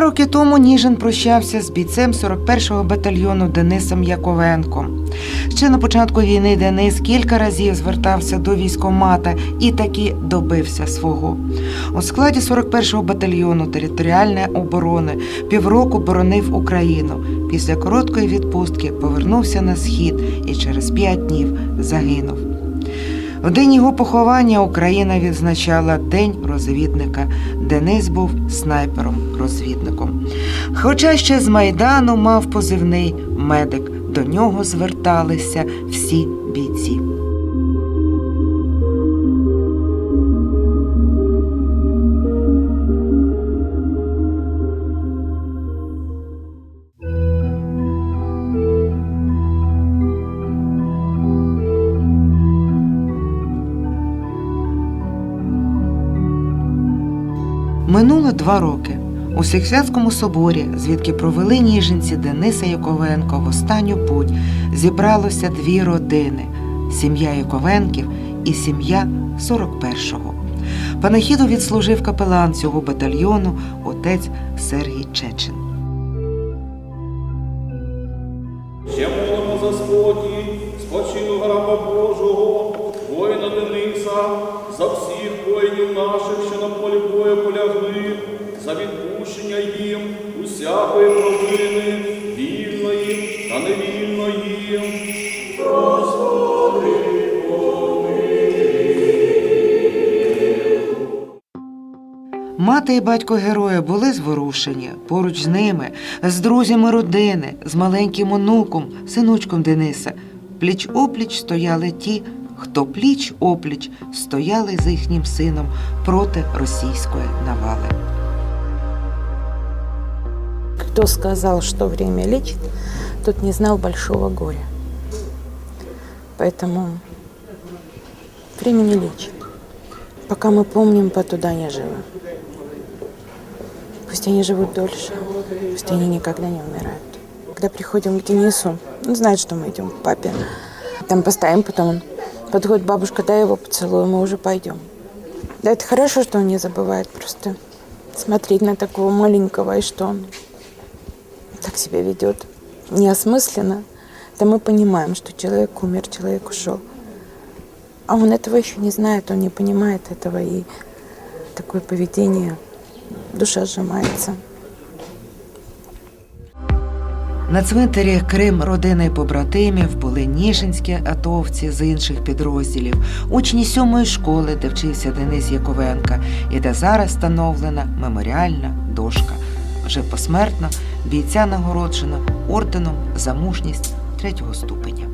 роки тому Ніжин прощався з бійцем 41-го батальйону Денисом Яковенком. Ще на початку війни Денис кілька разів звертався до військомата і таки добився свого. У складі 41-го батальйону територіальної оборони півроку боронив Україну. Після короткої відпустки повернувся на схід і через п'ять днів загинув. В день його поховання Україна відзначала День розвідника. Денис був снайпером-розвідником. Хоча ще з Майдану мав позивний медик, до нього зверталися всі бійці. Минуло два роки. У Сихвятському соборі, звідки провели ніженці Дениса Яковенко в останню путь, зібралося дві родини сім'я Яковенків і сім'я 41-го. Панахіду відслужив капелан цього батальйону отець Сергій Чечин. Ще молимо за спокій, спочину раба Божого, воїна Дениса, за всіх воїнів наших, що на полі бою полягли, за відпущення їм усякої провини, вільної та невільної. Мати і батько героя були зворушені поруч з ними, з друзями родини, з маленьким онуком, синочком Дениса. Пліч опліч стояли ті, хто пліч опліч стояли з їхнім сином проти російської навали. Кто сказал, что время лечит, тот не знал большого горя. Поэтому время не лечит. Пока мы помним, по туда не живы. Пусть они живут дольше, пусть они никогда не умирают. Когда приходим к Денису, он знает, что мы идем к папе. Там поставим, потом он подходит, бабушка, дай его поцелую, мы уже пойдем. Да, это хорошо, что он не забывает просто смотреть на такого маленького, и что он так себя ведет неосмысленно, то мы понимаем, что человек умер, человек ушел. А он этого еще не знает, он не понимает этого, и такое поведение, душа сжимается. На цвинтарі Крим родини побратимів були ніжинські атовці з інших підрозділів, учні сьомої школи, де вчився Денис Яковенка, і де зараз встановлена меморіальна дошка. Вже посмертно бійця нагороджено орденом за мужність третього ступеня.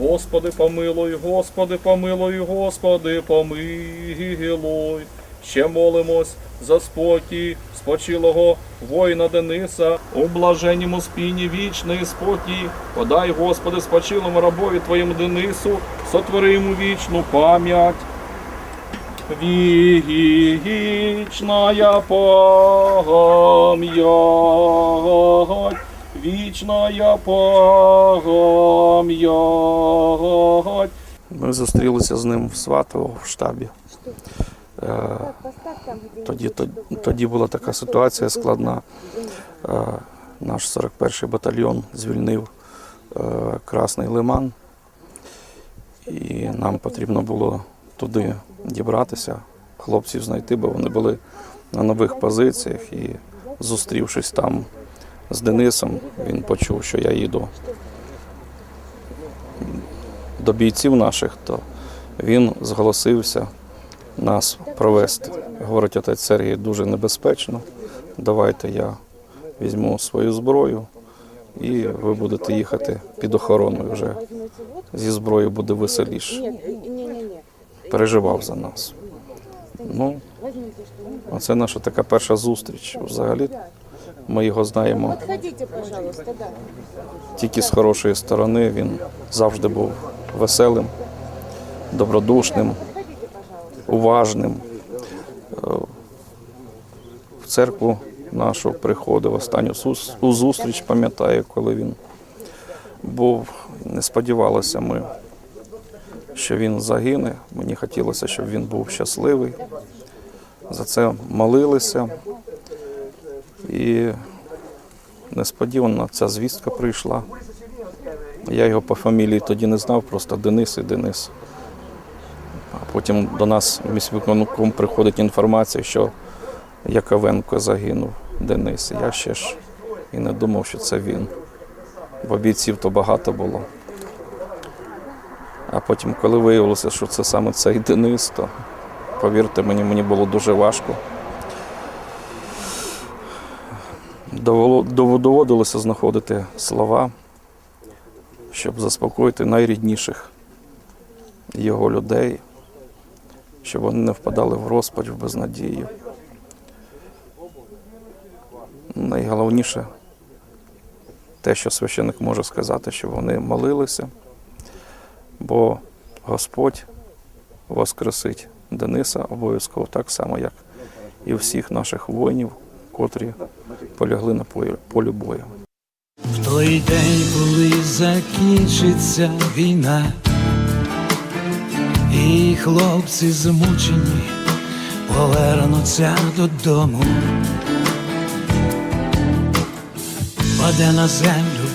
Господи, помилуй, Господи, помилуй, Господи, помилуй. Ще молимось за спокій спочилого воїна Дениса, у блаженному спіні вічний спокій. Подай, Господи, спочилому рабові Твоєму Денису, сотвори йому вічну пам'ять. Вічная пам'ять, вічная пам'ять. Ми зустрілися з ним в Сватово в штабі. Е, Тоді, тоді, була така ситуація складна. Е, Наш 41-й батальйон звільнив е, Красний Лиман, і нам потрібно було туди дібратися, хлопців знайти, бо вони були на нових позиціях. І зустрівшись там з Денисом, він почув, що я їду до бійців наших, то він зголосився нас провести. Говорить, отець Сергій, дуже небезпечно. Давайте я візьму свою зброю і ви будете їхати під охороною вже. Зі зброєю буде веселіше. Переживав за нас. Ну, оце наша така перша зустріч. Взагалі ми його знаємо тільки з хорошої сторони. Він завжди був веселим, добродушним, уважним. Е, В церкву нашу приходив останню зустріч, пам'ятаю, коли він був. Не сподівалися ми, що він загине. Мені хотілося, щоб він був щасливий. За це молилися. І несподівано ця звістка прийшла. Я його по фамілії тоді не знав, просто Денис і Денис. Потім до нас міськвиконком приходить інформація, що Яковенко загинув Денис. Я ще ж і не думав, що це він. Бо бійців то багато було. А потім, коли виявилося, що це саме цей Денис, то повірте мені, мені було дуже важко. Доводилося знаходити слова, щоб заспокоїти найрідніших його людей, щоб вони не впадали в розпач, в безнадію. Найголовніше те, що священик може сказати, щоб вони молилися, бо Господь воскресить Дениса обов'язково так само, як і всіх наших воїнів, котрі полягли на полі- бою. В той день, коли закінчиться війна, і хлопці змучені повернуться додому, паде на землю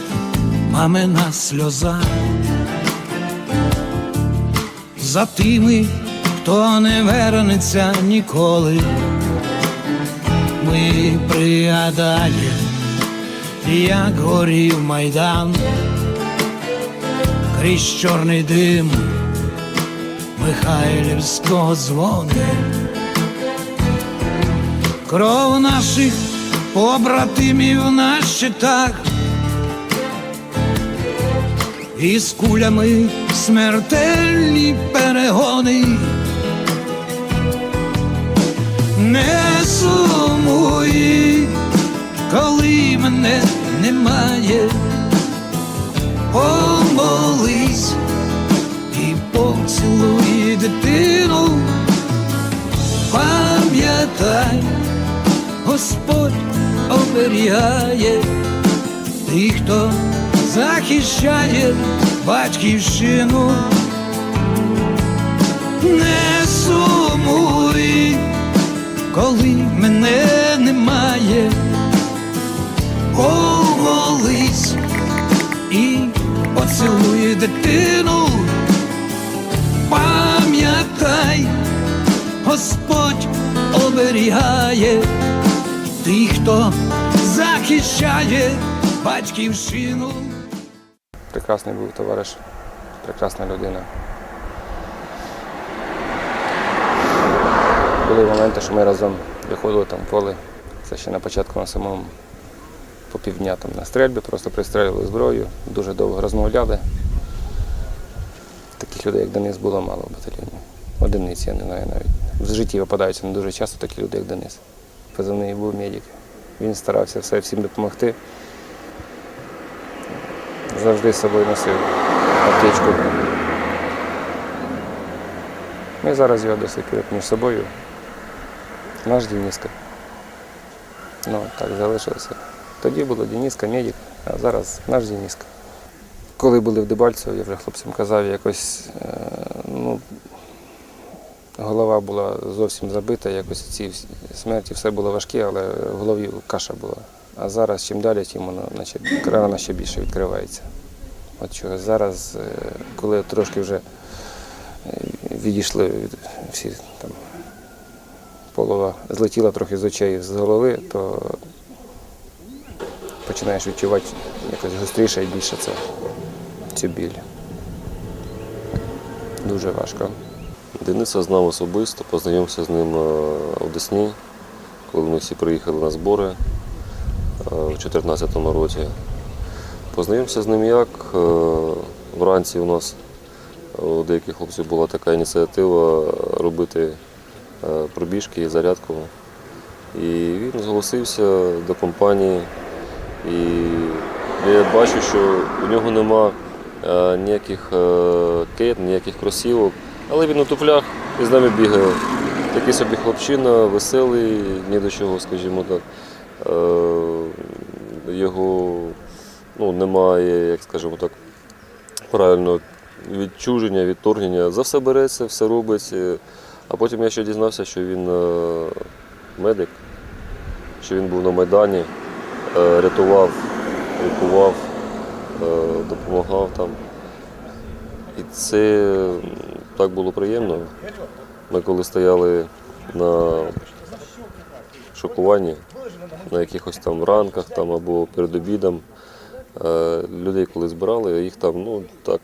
мамина сльоза. За тими, хто не вернеться ніколи, ми пригадаємо як горів майдан, крізь чорний дим Михайлівського дзвони. Кров наших побратимів на щитах, і з кулями смертельні перегони. Не сумуй, коли мене немає, помолись пам'ятай, Господь оберігає тих, хто захищає батьківщину. Не сумуй, коли мене немає помолись і поцілуй дитину, пам'ятай, Господь оберігає тих, хто захищає батьківщину. Прекрасний був товариш, прекрасна людина. Були моменти, що ми разом виходили там в поле. Це ще на початку на самому по півдня там на стрельбі, просто пристрелювали зброю, дуже довго розмовляли. Таких людей, як Денис, було мало в батальйоні. Одиниці, я не знаю навіть. В житті випадаються не дуже часто такі люди, як Денис. Позивний був медик. Він старався все всім допомогти. Завжди з собою носив аптечку. Ми зараз його до сих пір між собою. Наш Дениска. Ну, так залишилося. Тоді було Дениска, медик, а зараз наш Дениска. Коли були в Дебальцево, я вже хлопцям казав, якось е, ну, голова була зовсім забита, якось ці смерті все було важке, але в голові каша була. А зараз чим далі, тим воно наче рана ще більше відкривається. От чого зараз, е, коли трошки вже е, відійшли всі там полова злетіла трохи з очей з голови, то починаєш відчувати якось гостріше і більше це, цю біль. Дуже важко. Дениса знав особисто, познайомився з ним е, в Десні, коли ми всі приїхали на збори е, в 2014 році. Познайомився з ним як е, вранці у нас у деяких хлопців була така ініціатива робити пробіжки і зарядку. І він зголосився до компанії. І я бачу, що у нього нема ніяких кейт, ніяких кросівок. Але він у туфлях і з нами бігає. Такий собі хлопчина, веселий, ні до чого, скажімо так. Е, Його ну, немає, як скажімо так, правильно відчуження, відторгнення. За все береться, все робить. Е, А потім я ще дізнався, що він е, медик, що він був на Майдані, рятував, лікував, допомагав там. І це так було приємно. Ми коли стояли на шокуванні, на якихось там ранках там, або перед обідом, е, людей коли збирали, їх там, ну так,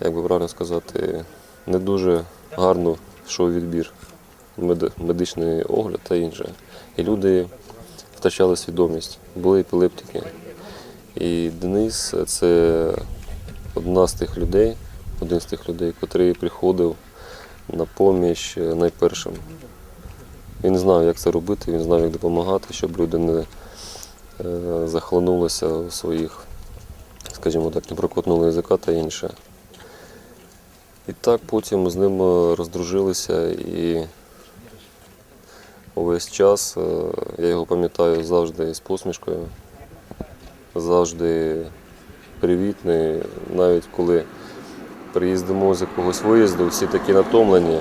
як би правильно сказати, не дуже гарно йшов відбір, медичний огляд та інше. І люди втрачали свідомість, були епілептики. І Денис це одна з тих людей, один з тих людей, який приходив на поміч найпершим. Він знав, як це робити, він знав, як допомагати, щоб люди не е, захлинулися у своїх, скажімо так, не прокотнули язика та інше. І так потім з ним е, роздружилися і увесь час е, я його пам'ятаю завжди з посмішкою, завжди привітний, навіть коли приїздимо з якогось виїзду, всі такі натомлені.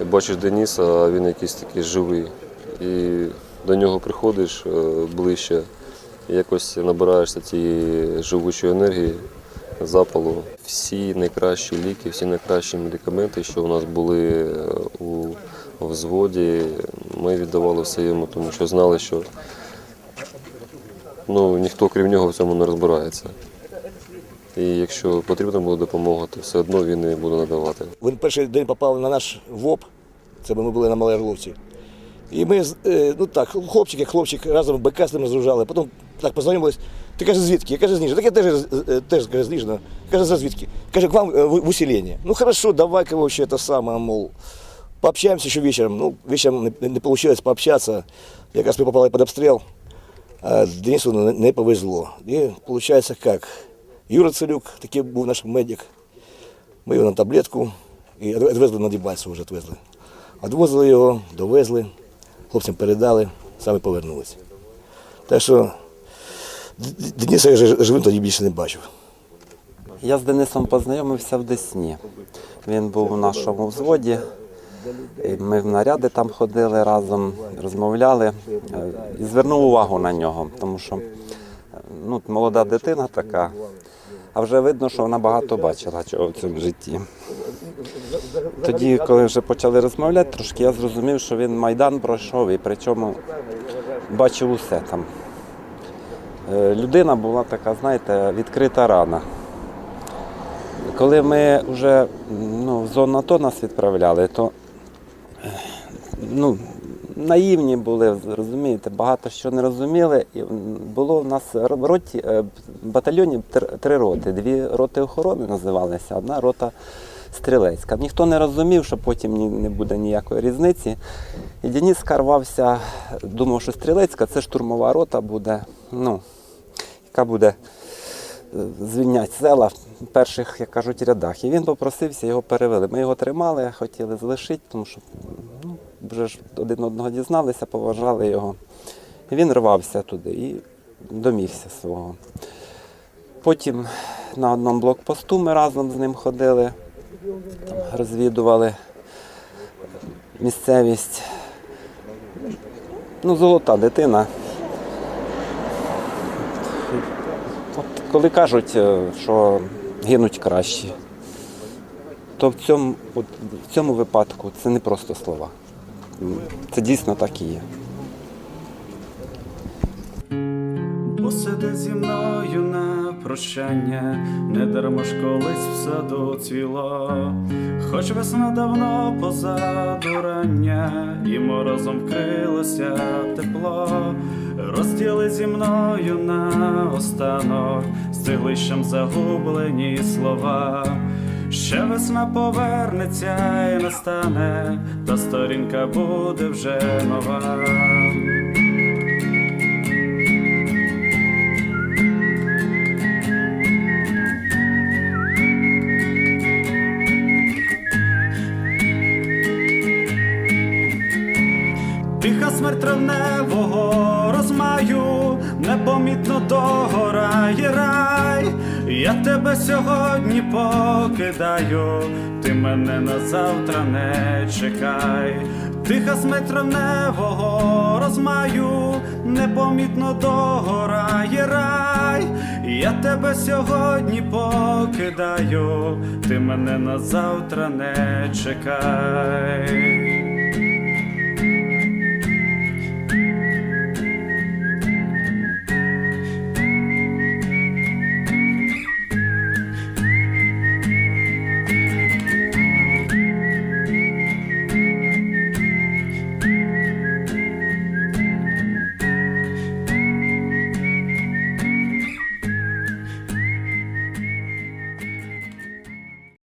І бачиш Дениса, а він якийсь такий живий. І до нього приходиш е, ближче, і якось набираєшся цієї живучої енергії, запалу. Всі найкращі ліки, всі найкращі медикаменти, що у нас були е, у взводі, ми віддавали все йому, тому що знали, що ну, ніхто крім нього в цьому не розбирається. І якщо потрібна буде допомога, то все одно він її буде надавати. Він перший день попав на наш ВОП, це ми були на Малій Орловці. І ми, е, ну так, хлопчик, як хлопчик, разом БК з ним розгружали. Потім так познайомились. Ти каже, звідки? Я кажу, з Ніжина. Так я теж, е, теж каже, з Ніжина. Каже, за звідки? Каже, к вам е, в, в. Ну хорошо, давай-ка вообще это самое, мол, пообщаемся еще вечером. Ну, вечером не, не получилось пообщаться. Якраз ми попали під обстріл. А Денису не повезло. І виходить як? Юра Целюк, такий був наш медик. Ми його на таблетку і відвезли на Дебальцеву вже відвезли. Відвозили його, довезли, хлопцям передали, самі повернулися. Так що Дениса я живим тоді більше не бачив. Я з Денисом познайомився в Десні. Він був у нашому взводі. Ми в наряди там ходили разом, розмовляли е, і звернув увагу на нього, тому що е, ну, молода дитина така, а вже видно, що вона багато бачила чого в цьому житті. Тоді, коли вже почали розмовляти, трошки я зрозумів, що він Майдан пройшов і причому бачив усе там. Е, Людина була така, знаєте, відкрита рана. Коли ми вже ну, в зону АТО нас відправляли, то е, ну, наївні були, розумієте, багато що не розуміли. І було в нас в роті, е, в батальйоні три роти. Дві роти охорони називалися, одна рота стрілецька. Ніхто не розумів, що потім не буде ніякої різниці. І Деніс скарвався, думав, що стрілецька це штурмова рота буде, ну, яка буде звільняти села в перших, як кажуть, рядах. І він попросився, його перевели. Ми його тримали, хотіли залишити, тому що ну, вже ж один одного дізналися, поважали його. І він рвався туди і домігся свого. Потім на одному блокпосту ми разом з ним ходили, там, розвідували місцевість. Ну, золота дитина. От коли кажуть, е, що гинуть кращі, то в цьому, от, в цьому випадку це не просто слова. Це дійсно так і є. Посиди зі мною на прощання, не дарма ж колись в саду цвіло, хоч весна давно позаду рання, і морозом вкрилося тепло, розділи зі мною на останок, з цеглищем загублені слова. Ще весна повернеться і настане, та сторінка буде вже нова. Тиха смерть травневого розмаю, непомітно догорає рай. Я тебе сьогодні покидаю, ти мене на завтра не чекай. Тиха з метровневого розмаю, непомітно догорає рай. Я тебе сьогодні покидаю, ти мене на завтра не чекай.